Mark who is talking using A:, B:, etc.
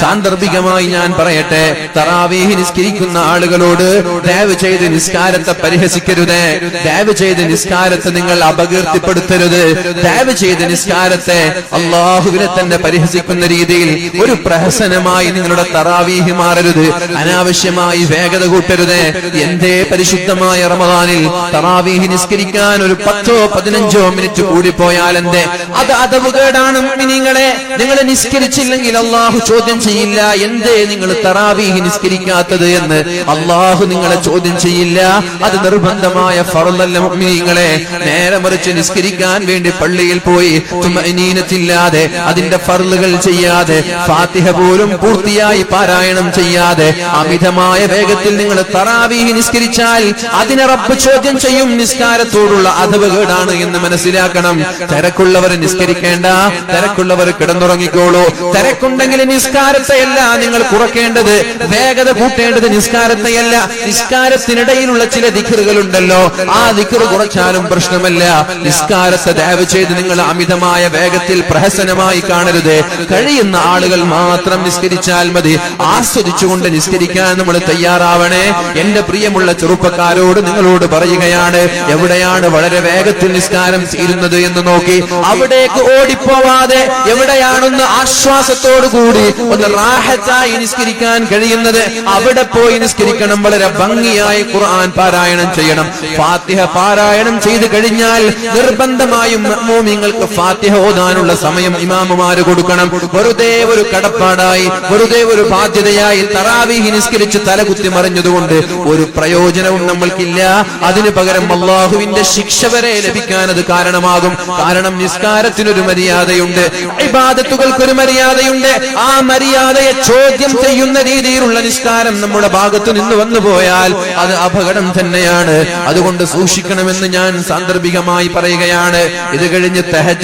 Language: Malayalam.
A: സാന്ദർഭികമായി ഞാൻ പറയട്ടെ തറാവീഹ് നിസ്കരിക്കുന്ന ആളുകളോട് ദയവ് ചെയ്ത് നിസ്കാരത്തെ പരിഹസിക്കരുത് ദയവ് ചെയ്ത് നിസ്കാരത്തെ നിങ്ങൾ അപകീർത്തിപ്പെടുത്തരുത് ദയവ് ചെയ്ത് നിസ്കാരത്തെ അള്ളാഹുവിനെ തന്നെ പരിഹസിക്കുന്ന രീതിയിൽ ഒരു പ്രഹസനമായി നിങ്ങളുടെ തറാവീഹ് മാറരുത് അനാവശ്യമായി വേഗത കൂട്ടരുത് എന്റെ പരിശുദ്ധമായ റമദാനിൽ തറാവീഹ് നിസ്കരിക്കാൻ ഒരു പത്തോ പതിനഞ്ചോ മിനിറ്റ് കൂടിപ്പോയാൽ എന്തേ അത് അതവുകേടാണ് നിങ്ങളെ നിങ്ങൾ നിസ്കരിച്ചില്ലെങ്കിൽ അള്ളാഹു ചോദ്യം ചെയ്യില്ല. എന്തേ നിങ്ങൾ തറാവീഹ് നിസ്കരിക്കാത്തത് എന്ന് അള്ളാഹു നിങ്ങളെ ചോദ്യം ചെയ്യില്ല. അത് നിർബന്ധമായ ഫറലല്ല മുഅ്മിനീങ്ങളെ. നേരെ മറിച്ച് നിസ്കരിക്കാൻ വേണ്ടി പള്ളിയിൽ പോയി തുമഅനീനത്തില്ലാതെ അതിന്റെ ഫർളുകൾ ചെയ്യാതെ ഫാത്തിഹ പോലും പൂർത്തിയായി പാരായണം ചെയ്യാതെ അമിതമായ വേഗത്തിൽ നിങ്ങൾ തറാവീഹ് നിസ്കരിച്ചാൽ അതിനെ റബ്ബ് ചോദ്യം ചെയ്യും. നിസ്കാരത്തോടുള്ള അധവകേടാണ് എന്ന് മനസ്സിലാക്കണം. തിരക്കുള്ളവർ നിസ്കരിക്കേണ്ട. തിരക്കുള്ളവർ കിടന്നുറങ്ങിക്കോളൂ. തിരക്കുണ്ടെങ്കിൽ നിസ്കാരത്തെയല്ല നിങ്ങൾ കുറക്കേണ്ടത്. വേഗത കൂട്ടേണ്ടത് നിസ്കാരത്തെയല്ല. നിസ്കാരത്തിനിടയിലുള്ള ചില ദിഖറുകൾ ഉണ്ടല്ലോ ആ ദിക്കറ് കുറച്ചാലും പ്രശ്നമല്ല. നിസ്കാരത്തെ ദയവ് ചെയ്ത് നിങ്ങൾ അമിതമായ വേഗത്തിൽ പ്രഹസനമായി കാണരുത്. കഴിയുന്ന ആളുകൾ മാത്രം നിസ്കരിച്ചാൽ മതി. ആസ്വദിച്ചുകൊണ്ട് നിസ്കരിക്കാൻ നമ്മൾ തയ്യാറാവണേ. എന്റെ പ്രിയമുള്ള ചെറുപ്പക്കാരോട് നിങ്ങളോട് പറയുകയാണ് എവിടെയാണ് വളരെ വേഗത്തിൽ നിസ്കാരം തീരുന്നത് എന്ന് നോക്കി. അവിടേക്ക് ഓടിപ്പോവാതെ എവിടെയാണെന്ന് ആശ്വാസത്തോടു കൂടി ഒന്ന് റാഹത്തായി നിസ്കരിക്കാൻ കഴിയുന്നത് അവിടെ പോയി നിസ്കരിക്കണം. വളരെ ഭംഗിയായി ഖുർആൻ പാരായണം ചെയ്യണം. ഫാത്തിഹ പാരായണം ചെയ്തു കഴിഞ്ഞാൽ നിർബന്ധമായും മോമിങ്ങൾക്ക് ഫാത്തിഹ ഓതാനുള്ള സമയം ഇമാമുമാര് കൊടുക്കണം. വെറുതെ ഒരു കടപ്പാടായി വെറുതെ ഒരു ബാധ്യതയായി തറാവീഹി നിസ്കരിച്ച് തലകുത്തി മറിഞ്ഞതുകൊണ്ട് ഒരു പ്രയോജനവും നമ്മൾക്കില്ല. അതിനു പകരം അള്ളാഹുവിന്റെ ശിക്ഷ വരെ ലഭിക്കാൻ അത് കാരണമാകും. കാരണം നിസ്കാരത്തിനൊരു മര്യാദയുണ്ട് ഇബാദത്തുകൾക്കൊരു മര്യാദയുണ്ട്. ആ മര്യാദയെ ചോദ്യം ചെയ്യുന്ന രീതിയിലുള്ള നിഷ്കാരം നമ്മുടെ ഭാഗത്ത് നിന്ന് വന്നു പോയാൽ അത് അപകടം തന്നെയാണ്. അതുകൊണ്ട് സൂക്ഷിക്കണമെന്ന് ഞാൻ സാന്ദർഭികമായി പറയുകയാണ്. ഇത് കഴിഞ്ഞ് തെഹജ്